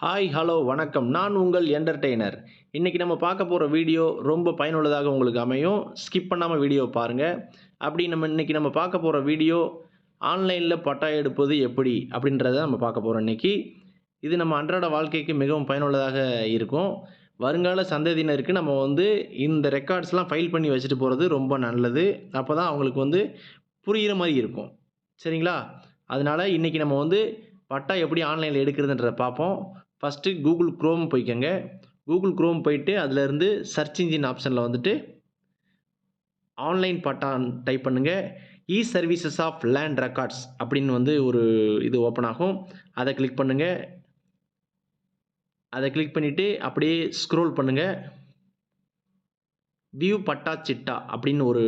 Hi hello வணக்கம். நான் உங்கள் என்டர்டெய்னர் இன்றைக்கி நம்ம பார்க்க போகிற வீடியோ ரொம்ப பயனுள்ளதாக உங்களுக்கு அமையும். ஸ்கிப் பண்ணாமல் வீடியோ பாருங்கள் அப்படி நம்ம இன்றைக்கி நம்ம பார்க்க போகிற வீடியோ ஆன்லைனில் பட்டா எடுப்பது எப்படி அப்படின்றத நம்ம பார்க்க போகிறோம் இன்றைக்கி இது நம்ம அன்றாட வாழ்க்கைக்கு மிகவும் பயனுள்ளதாக இருக்கும். வருங்கால சந்ததியினருக்கு நம்ம வந்து இந்த ரெக்கார்ட்ஸ்லாம் ஃபைல் பண்ணி வச்சுட்டு போகிறது ரொம்ப நல்லது. அப்போ தான் அவங்களுக்கு வந்து புரிகிற மாதிரி இருக்கும். சரிங்களா? அதனால் இன்றைக்கி நம்ம வந்து பட்டா எப்படி ஆன்லைனில் எடுக்கிறதுன்றத பார்ப்போம். ஃபஸ்ட்டு கூகுள் க்ரோம் போய்க்கோங்க. கூகுள் க்ரோம் போயிட்டு அதிலேருந்து சர்ச் இன்ஜின் ஆப்ஷனில் வந்துட்டு ஆன்லைன் பட்டான் டைப் பண்ணுங்கள் e services of land records அப்படின்னு வந்து ஒரு இது ஓப்பன் ஆகும். அதை கிளிக் பண்ணுங்கள் அதை கிளிக் பண்ணிவிட்டு அப்படியே ஸ்க்ரோல் பண்ணுங்கள் வியூ பட்டா சிட்டா அப்படின்னு ஒரு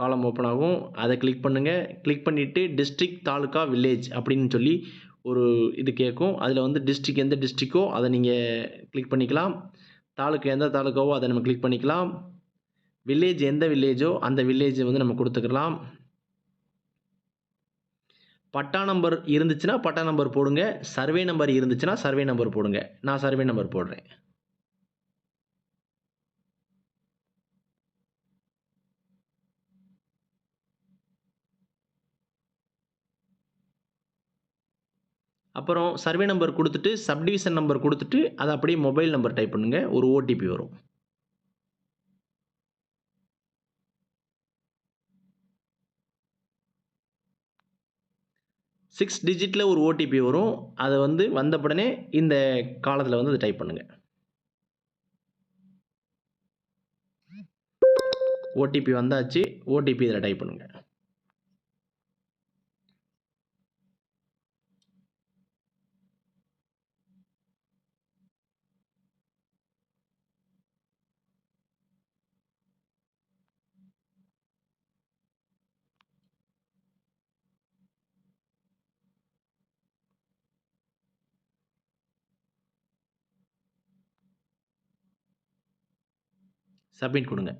காலம் ஓப்பன் ஆகும். அதை கிளிக் பண்ணுங்கள் கிளிக் பண்ணிவிட்டு டிஸ்ட்ரிக்ட் தாலுக்கா வில்லேஜ் அப்படின்னு சொல்லி ஒரு இது கேட்கும். அதில் வந்து டிஸ்ட்ரிக் எந்த டிஸ்ட்ரிக்கோ அதை நீங்கள் கிளிக் பண்ணிக்கலாம். தாலுக்கா எந்த தாலுக்காவோ அதை நம்ம கிளிக் பண்ணிக்கலாம். வில்லேஜ் எந்த வில்லேஜோ அந்த வில்லேஜை வந்து நம்ம கொடுத்துக்கலாம். பட்டா நம்பர் இருந்துச்சுன்னா பட்டா நம்பர் போடுங்க. சர்வே நம்பர் இருந்துச்சுன்னா சர்வே நம்பர் போடுங்க. நான் சர்வே நம்பர் போடுறேன். அப்புறம் சர்வே நம்பர் கொடுத்துட்டு சப்டிவிஷன் நம்பர் கொடுத்துட்டு அதை அப்படியே மொபைல் நம்பர் டைப் பண்ணுங்கள் ஒரு ஓடிபி வரும். சிக்ஸ் டிஜிட்டில் ஒரு ஓடிபி வரும். அதை வந்து வந்த உடனே இந்த காலத்தில் வந்து அதை டைப் பண்ணுங்கள் ஓடிபி வந்தாச்சு. ஓடிபி இதில் டைப் பண்ணுங்கள் சப்மிட் கொடுங்க.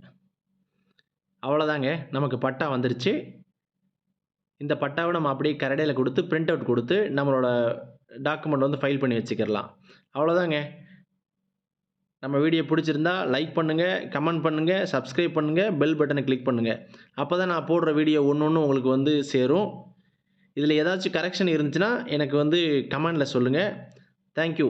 அவ்வளோதாங்க நமக்கு பட்டா வந்துருச்சு. இந்த பட்டாவை நம்ம அப்படியே கரடையில் கொடுத்து பிரிண்ட் அவுட் கொடுத்து நம்மளோட டாக்குமெண்ட் வந்து ஃபைல் பண்ணி வச்சுக்கிடலாம். அவ்வளோதாங்க நம்ம வீடியோ பிடிச்சிருந்தா லைக் பண்ணுங்கள் கமெண்ட் பண்ணுங்கள் சப்ஸ்கிரைப் பண்ணுங்கள் பெல் பட்டனை கிளிக் பண்ணுங்கள் அப்போ தான் நான் போடுற வீடியோ ஒன்று ஒன்று உங்களுக்கு வந்து சேரும். இதில் ஏதாச்சும் கரெக்ஷன் இருந்துச்சுன்னா எனக்கு வந்து கமெண்டில் சொல்லுங்கள் தேங்க்யூ